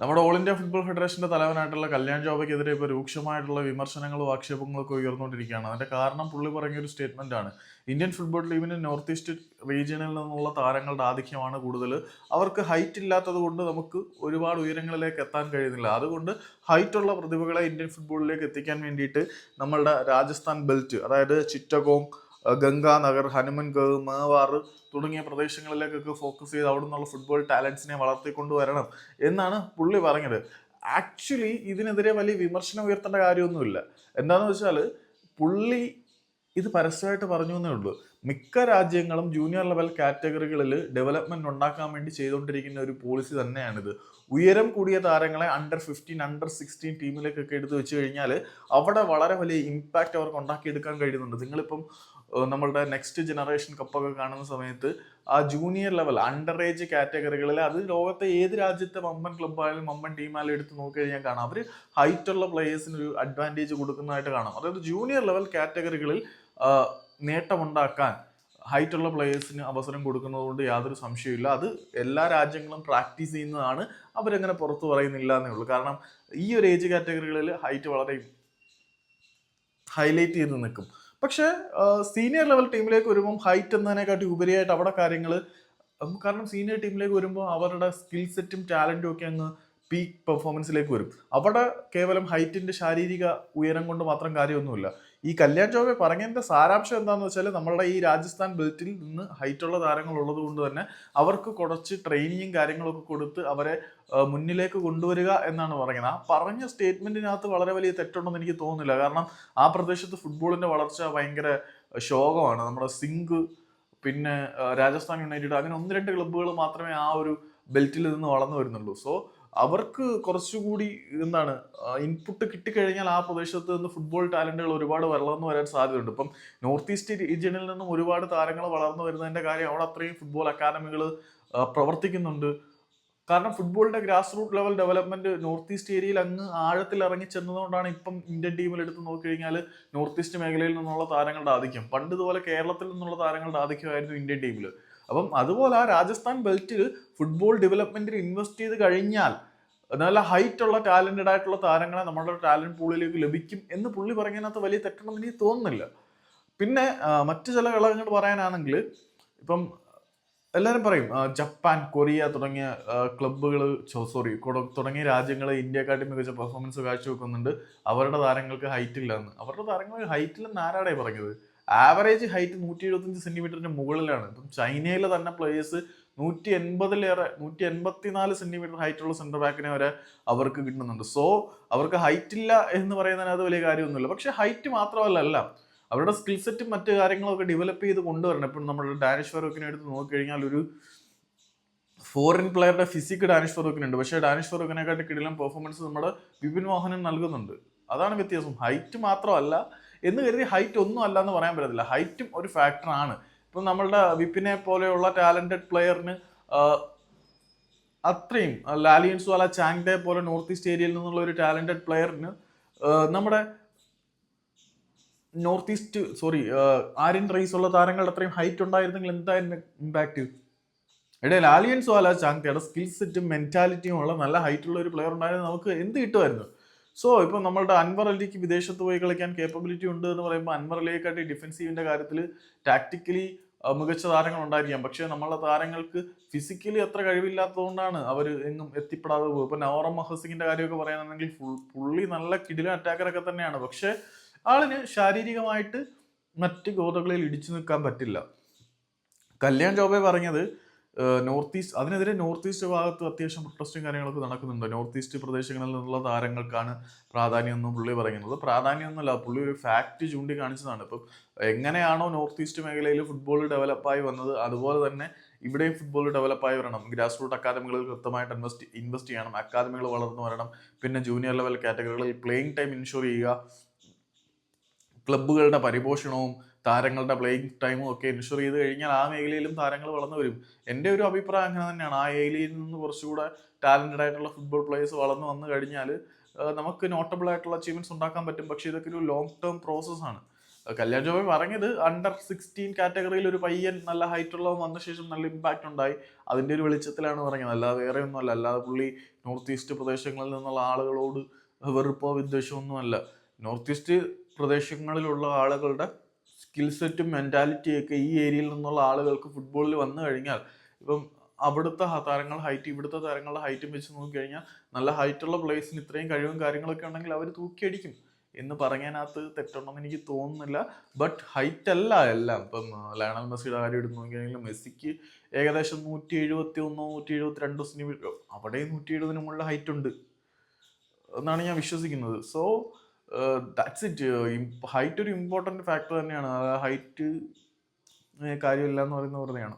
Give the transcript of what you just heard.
നമ്മുടെ all India football ഫെഡറേഷന്റെ തലവനായിട്ടുള്ള കല്യാൺ ജോബയ്ക്കെതിരെ ഇപ്പോൾ രൂക്ഷമായിട്ടുള്ള വിമർശനങ്ങളും ആക്ഷേപങ്ങളും ഒക്കെ ഉയർന്നുകൊണ്ടിരിക്കുകയാണ്. അതിന്റെ കാരണം പുള്ളി പറഞ്ഞ ഒരു സ്റ്റേറ്റ്മെന്റ് ആണ്. ഇന്ത്യൻ ഫുട്ബോൾ ടീമിന് നോർത്ത് ഈസ്റ്റ് റീജിയനിൽ നിന്നുള്ള താരങ്ങളുടെ ആധിക്യമാണ് കൂടുതൽ. അവർക്ക് ഹൈറ്റ് ഇല്ലാത്തത് കൊണ്ട് നമുക്ക് ഒരുപാട് ഉയരങ്ങളിലേക്ക് എത്താൻ കഴിയുന്നില്ല. അതുകൊണ്ട് ഹൈറ്റ് ഉള്ള പ്രതിഭകളെ ഇന്ത്യൻ ഫുട്ബോളിലേക്ക് എത്തിക്കാൻ വേണ്ടിയിട്ട് നമ്മളുടെ രാജസ്ഥാൻ ബെൽറ്റ് അതായത് ചിറ്റഗോങ് ഗംഗാനഗർ ഹനുമൻഗവ് മേവാർ തുടങ്ങിയ പ്രദേശങ്ങളിലേക്കൊക്കെ ഫോക്കസ് ചെയ്ത് അവിടെ നിന്നുള്ള ഫുട്ബോൾ ടാലൻസിനെ വളർത്തിക്കൊണ്ടുവരണം എന്നാണ് പുള്ളി പറഞ്ഞത്. ആക്ച്വലി ഇതിനെതിരെ വലിയ വിമർശനം ഉയർത്തേണ്ട കാര്യമൊന്നുമില്ല. എന്താണെന്ന് വെച്ചാൽ പുള്ളി ഇത് പരസ്യമായിട്ട് പറഞ്ഞു എന്നേ ഉള്ളൂ. മിക്ക രാജ്യങ്ങളും ജൂനിയർ ലെവൽ കാറ്റഗറികളിൽ ഡെവലപ്മെന്റ് ഉണ്ടാക്കാൻ വേണ്ടി ചെയ്തുകൊണ്ടിരിക്കുന്ന ഒരു പോളിസി തന്നെയാണിത്. ഉയരം കൂടിയ താരങ്ങളെ അണ്ടർ ഫിഫ്റ്റീൻ അണ്ടർ സിക്സ്റ്റീൻ ടീമിലേക്കൊക്കെ എടുത്തു വെച്ച് കഴിഞ്ഞാൽ അവിടെ വളരെ വലിയ ഇമ്പാക്റ്റ് അവർക്ക് ഉണ്ടാക്കിയെടുക്കാൻ കഴിയുന്നുണ്ട്. നിങ്ങളിപ്പം നമ്മളുടെ നെക്സ്റ്റ് ജനറേഷൻ കപ്പൊക്കെ കാണുന്ന സമയത്ത് ആ ജൂനിയർ ലെവൽ അണ്ടർ ഏജ് കാറ്റഗറികളിൽ അത് ലോകത്തെ ഏത് രാജ്യത്തെ മമ്മൻ ക്ലബ്ബായാലും മമ്മൻ ടീമായാലും എടുത്ത് നോക്കിക്കഴിഞ്ഞാൽ കാണാം. അവർ ഹൈറ്റുള്ള പ്ലേയേഴ്സിന് ഒരു അഡ്വാന്റേജ് കൊടുക്കുന്നതായിട്ട് കാണാം. അതായത് ജൂനിയർ ലെവൽ കാറ്റഗറികളിൽ നേട്ടമുണ്ടാക്കാൻ ഹൈറ്റുള്ള പ്ലേയേഴ്സിന് അവസരം കൊടുക്കുന്നതുകൊണ്ട് യാതൊരു സംശയമില്ല അത് എല്ലാ രാജ്യങ്ങളും പ്രാക്ടീസ് ചെയ്യുന്നതാണ്. അവരങ്ങനെ പുറത്തു പറയുന്നില്ല എന്നേ ഉള്ളൂ. കാരണം ഈ ഒരു ഏജ് കാറ്റഗറികളിൽ ഹൈറ്റ് വളരെ ഹൈലൈറ്റ് ചെയ്ത് നിൽക്കും. പക്ഷേ സീനിയർ ലെവൽ ടീമിലേക്ക് വരുമ്പം ഹൈറ്റ് എന്നതിനെക്കാട്ടി ഉപരിയായിട്ട് അവിടെ കാര്യങ്ങൾ കാരണം സീനിയർ ടീമിലേക്ക് വരുമ്പോൾ അവരുടെ സ്കിൽ സെറ്റും ടാലന്റും ഒക്കെ അങ്ങ് പീക്ക് പെർഫോമൻസിലേക്ക് വരും. അവിടെ കേവലം ഹൈറ്റിന്റെ ശാരീരിക ഉയരം കൊണ്ട് മാത്രം കാര്യമൊന്നുമില്ല. ഈ കല്യാൺ ചോബെ പറഞ്ഞതിന്റെ സാരാംശം എന്താണെന്ന് വെച്ചാൽ നമ്മളുടെ ഈ രാജസ്ഥാൻ ബെൽറ്റിൽ നിന്ന് ഹൈറ്റുള്ള താരങ്ങൾ ഉള്ളത് കൊണ്ട് തന്നെ അവർക്ക് കുറച്ച് ട്രെയിനിങ്ങും കാര്യങ്ങളൊക്കെ കൊടുത്ത് അവരെ മുന്നിലേക്ക് കൊണ്ടുവരിക എന്നാണ് പറയുന്നത്. ആ പറഞ്ഞ സ്റ്റേറ്റ്മെന്റിനകത്ത് വളരെ വലിയ തെറ്റുണ്ടെന്ന് എനിക്ക് തോന്നുന്നില്ല. കാരണം ആ പ്രദേശത്ത് ഫുട്ബോളിന്റെ വളർച്ച ഭയങ്കര ശോകമാണ്. നമ്മുടെ സിങ്ക് പിന്നെ രാജസ്ഥാൻ യുണൈറ്റഡ് അങ്ങനെ ഒന്ന് രണ്ട് ക്ലബ്ബുകൾ മാത്രമേ ആ ഒരു ബെൽറ്റിൽ നിന്ന് വളർന്നു വരുന്നുള്ളൂ. സോ അവർക്ക് കുറച്ചുകൂടി എന്താണ് ഇൻപുട്ട് കിട്ടിക്കഴിഞ്ഞാൽ ആ പ്രദേശത്ത് നിന്ന് ഫുട്ബോൾ ടാലന്റുകൾ ഒരുപാട് വളർന്നു വരാൻ സാധ്യതയുണ്ട്. ഇപ്പം നോർത്ത് ഈസ്റ്റ് റീജിയണിൽ നിന്നും ഒരുപാട് താരങ്ങൾ വളർന്നു വരുന്നതിന്റെ കാര്യം അവിടെ അത്രയും ഫുട്ബോൾ അക്കാദമികൾ പ്രവർത്തിക്കുന്നുണ്ട്. കാരണം ഫുട്ബോളിന്റെ grass root level development north east ഏരിയയിൽ അങ്ങ് ആഴത്തിൽ ഇറങ്ങി ചെന്നതുകൊണ്ടാണ് ഇപ്പം ഇന്ത്യൻ ടീമിൽ എടുത്ത് നോക്കിക്കഴിഞ്ഞാൽ നോർത്ത് ഈസ്റ്റ് മേഖലയിൽ നിന്നുള്ള താരങ്ങളുടെ ആധിക്യം. പണ്ട് ഇതുപോലെ കേരളത്തിൽ നിന്നുള്ള താരങ്ങളുടെ ആധിക്യമായിരുന്നു ഇന്ത്യൻ ടീമിൽ അപ്പം അതുപോലെ ആ രാജസ്ഥാൻ ബെൽറ്റിൽ ഫുട്ബോൾ ഡെവലപ്മെന്റിൽ ഇൻവെസ്റ്റ് ചെയ്ത് കഴിഞ്ഞാൽ നല്ല ഹൈറ്റ് ഉള്ള ടാലന്റഡ് ആയിട്ടുള്ള താരങ്ങളെ നമ്മുടെ ടാലന്റ് പൂളിലേക്ക് ലഭിക്കും എന്ന് പുള്ളി പറയുന്നതിനകത്ത് വലിയ തെറ്റണമെന്ന് എനിക്ക് തോന്നുന്നില്ല. പിന്നെ മറ്റു ചില ഘടകങ്ങൾ പറയാനാണെങ്കിൽ ഇപ്പം എല്ലാവരും പറയും ജപ്പാൻ കൊറിയ തുടങ്ങിയ ക്ലബ്ബുകൾ സോറി തുടങ്ങിയ രാജ്യങ്ങൾ ഇന്ത്യക്കാട്ടി മികച്ച പെർഫോമൻസ് കാഴ്ചവെക്കുന്നുണ്ട്. അവരുടെ താരങ്ങൾക്ക് ഹൈറ്റ് ഇല്ല എന്ന് അവരുടെ താരങ്ങൾ ഹൈറ്റ് ഇല്ലെന്ന് ആരാടേ പറഞ്ഞത്? ആവറേജ് ഹൈറ്റ് നൂറ്റി എഴുപത്തഞ്ച് സെന്റിമീറ്ററിന്റെ മുകളിലാണ്. ഇപ്പം ചൈനയിലെ തന്നെ പ്ലേയേഴ്സ് നൂറ്റി എൺപതിലേറെ നൂറ്റി എൺപത്തിനാല് സെന്റിമീറ്റർ ഹൈറ്റുള്ള സെന്റർ ബാക്കിനെ വരെ അവർക്ക് കിട്ടുന്നുണ്ട്. സോ അവർക്ക് ഹൈറ്റ് ഇല്ല എന്ന് പറയുന്നതിനകത്ത് വലിയ കാര്യമൊന്നുമില്ല. പക്ഷെ ഹൈറ്റ് മാത്രമല്ല അല്ല. അവരുടെ സ്കിൽ സെറ്റും മറ്റു കാര്യങ്ങളൊക്കെ ഡെവലപ്പ് ചെയ്ത് കൊണ്ടുവരണം. ഇപ്പം നമ്മുടെ ഡാനിഷ് ഫറൂഖിനെ എടുത്ത് നോക്കിക്കഴിഞ്ഞാൽ ഒരു ഫോറിൻ പ്ലെയറുടെ ഫിസിക് ഡാനിഷ് ഫറൂഖിനുണ്ട് പക്ഷേ ഡാനിഷ് ഫറൂഖിനെക്കാട്ടി കിടിലം പെർഫോമൻസ് നമ്മുടെ വിപിൻ മോഹനൻ നൽകുന്നുണ്ട്. അതാണ് വ്യത്യാസം. ഹൈറ്റ് മാത്രമല്ല എന്ന് കരുതി ഹൈറ്റ് ഒന്നും അല്ല എന്ന് പറയാൻ പറ്റത്തില്ല. ഹൈറ്റും ഒരു ഫാക്ടറാണ് ഇപ്പം നമ്മളുടെ വിപ്പിനെ പോലെയുള്ള ടാലന്റഡ് പ്ലെയറിന് അത്രയും ലാലിയൻസ് വാല ചാങ്ഡെ പോലെ നോർത്ത് ഈസ്റ്റ് ഏരിയയിൽ നിന്നുള്ള ഒരു ടാലന്റഡ് പ്ലെയറിന് നമ്മുടെ north east sorry Aryan race ഉള്ള താരങ്ങളുടെ അത്രയും ഹൈറ്റ് ഉണ്ടായിരുന്നെങ്കിൽ എന്തായിരുന്നു ഇമ്പാക്റ്റ് ഇടയിൽ ആലിയൻസ് വാല ചാങ്തയുടെ സ്കിൽ സെറ്റും മെന്റാലിറ്റിയും ഉള്ള നല്ല ഹൈറ്റ് ഉള്ള ഒരു പ്ലെയർ ഉണ്ടായിരുന്നു നമുക്ക് എന്ത് കിട്ടുമായിരുന്നു? സോ ഇപ്പം നമ്മളുടെ അൻവർ അലിക്ക് വിദേശത്ത് പോയി കളിക്കാൻ കേപ്പബിലിറ്റി ഉണ്ട് എന്ന് പറയുമ്പോൾ അൻവർ അലിയെക്കാട്ടി ഡിഫൻസീവിന്റെ കാര്യത്തിൽ ടാക്ടിക്കലി മികച്ച താരങ്ങൾ ഉണ്ടായിരിക്കാം. പക്ഷേ നമ്മളെ താരങ്ങൾക്ക് ഫിസിക്കലി അത്ര കഴിവില്ലാത്തതുകൊണ്ടാണ് അവർ എങ്ങും എത്തിപ്പെടാതെ പോകും ഇപ്പം നവറം മഹസിങ്ങിന്റെ കാര്യമൊക്കെ പറയാനാണെങ്കിൽ ഫുൾ പുള്ളി നല്ല കിടിലൻ അറ്റാക്കറൊക്കെ തന്നെയാണ്. പക്ഷേ ആളിന് ശാരീരികമായിട്ട് മറ്റ് ഗോതകളിൽ ഇടിച്ചു നിൽക്കാൻ പറ്റില്ല. കല്യാൺ ജോബെ പറഞ്ഞത് നോർത്ത് ഈസ്റ്റ് അതിനെതിരെ നോർത്ത് ഈസ്റ്റ് ഭാഗത്ത് അത്യാവശ്യം പ്രൊട്ടസ്റ്റും കാര്യങ്ങളൊക്കെ നടക്കുന്നുണ്ട്. നോർത്ത് ഈസ്റ്റ് പ്രദേശങ്ങളിൽ നിന്നുള്ള താരങ്ങൾക്കാണ് പ്രാധാന്യം എന്നും പുള്ളി പറയുന്നത്. പ്രാധാന്യം ഒന്നുമല്ല പുള്ളി ഒരു ഫാക്ട് ചൂണ്ടിക്കാണിച്ചതാണ്. ഇപ്പം എങ്ങനെയാണോ നോർത്ത് ഈസ്റ്റ് മേഖലയിൽ ഫുട്ബോൾ ഡെവലപ്പായി വന്നത് അതുപോലെ തന്നെ ഇവിടെയും ഫുട്ബോൾ ഡെവലപ്പായി വരണം. ഗ്രാസ് റൂട്ട് അക്കാദമികളിൽ കൃത്യമായിട്ട് ഇൻവെസ്റ്റ് ഇൻവെസ്റ്റ് ചെയ്യണം. അക്കാദമികൾ വളർന്നു വരണം. പിന്നെ ജൂനിയർ ലെവൽ കാറ്റഗറികളിൽ പ്ലേയിങ് ടൈം ഇൻഷുർ ചെയ്യുക. ക്ലബ്ബുകളുടെ പരിപോഷണവും താരങ്ങളുടെ പ്ലേയിങ് ടൈമും ഒക്കെ ഇൻഷുർ ചെയ്ത് കഴിഞ്ഞാൽ ആ മേഖലയിലും താരങ്ങൾ വളർന്നു വരും. എന്റെ ഒരു അഭിപ്രായം അങ്ങനെ തന്നെയാണ്. ആ ഏരിയയിൽ നിന്ന് കുറച്ചുകൂടെ ടാലന്റഡ് ആയിട്ടുള്ള ഫുട്ബോൾ പ്ലേയേഴ്സ് വളർന്നു വന്നു കഴിഞ്ഞാൽ നമുക്ക് നോട്ടബിൾ ആയിട്ടുള്ള അച്ചീവ്മെന്റ്സ് ഉണ്ടാക്കാൻ പറ്റും. പക്ഷേ ഇതൊക്കെ ഒരു ലോങ് ടേം പ്രോസസ്സാണ് കല്യാൺ ജോബി പറഞ്ഞത് അണ്ടർ സിക്സ്റ്റീൻ കാറ്റഗറിയിൽ ഒരു പയ്യൻ നല്ല ഹൈറ്റ് ഉള്ളവൻ വന്ന ശേഷം നല്ല ഇമ്പാക്റ്റ് ഉണ്ടായി. അതിന്റെ ഒരു വെളിച്ചത്തിലാണ് പറഞ്ഞത്. അല്ലാതെ വേറെ ഒന്നുമല്ല. അല്ലാതെ പുള്ളി നോർത്ത് ഈസ്റ്റ് പ്രദേശങ്ങളിൽ നിന്നുള്ള ആളുകളോട് വെറുപ്പോ വിദ്വേഷമൊന്നുമല്ല നോർത്ത് ഈസ്റ്റ് പ്രദേശങ്ങളിലുള്ള ആളുകളുടെ സ്കിൽ സെറ്റും മെന്റാലിറ്റിയൊക്കെ ഈ ഏരിയയിൽ നിന്നുള്ള ആളുകൾക്ക് ഫുട്ബോളിൽ വന്നു കഴിഞ്ഞാൽ ഇപ്പം അവിടുത്തെ താരങ്ങൾ ഹൈറ്റ് ഇവിടുത്തെ താരങ്ങളുടെ ഹൈറ്റും വെച്ച് നോക്കിക്കഴിഞ്ഞാൽ നല്ല ഹൈറ്റുള്ള പ്ലേസിന് ഇത്രയും കഴിവും കാര്യങ്ങളൊക്കെ ഉണ്ടെങ്കിൽ അവർ തൂക്കിയടിക്കും എന്ന് പറഞ്ഞതിനകത്ത് തെറ്റുണ്ടെന്ന് എനിക്ക് തോന്നുന്നില്ല. ബട്ട് ഹൈറ്റ് അല്ല എല്ലാം. ഇപ്പം ലയണൽ മെസ്സിയുടെ കാര്യം എടുത്ത് നോക്കിയാണെങ്കിൽ മെസ്സിക്ക് ഏകദേശം നൂറ്റി എഴുപത്തി ഒന്നോ നൂറ്റി എഴുപത്തി രണ്ടോ സെന്റിമീറ്റർ അവിടെ നൂറ്റി എഴുപതിന് മുകളിൽ ഹൈറ്റ് ഉണ്ട് എന്നാണ് ഞാൻ വിശ്വസിക്കുന്നത്. സോ ദാറ്റ്സ് ഇറ്റ് ഹൈറ്റ് ഒരു ഇമ്പോർട്ടന്റ് ഫാക്ടർ തന്നെയാണ്. ഹൈറ്റ് കാര്യമില്ല എന്ന് പറയുന്നത് വെറുതെയാണ്.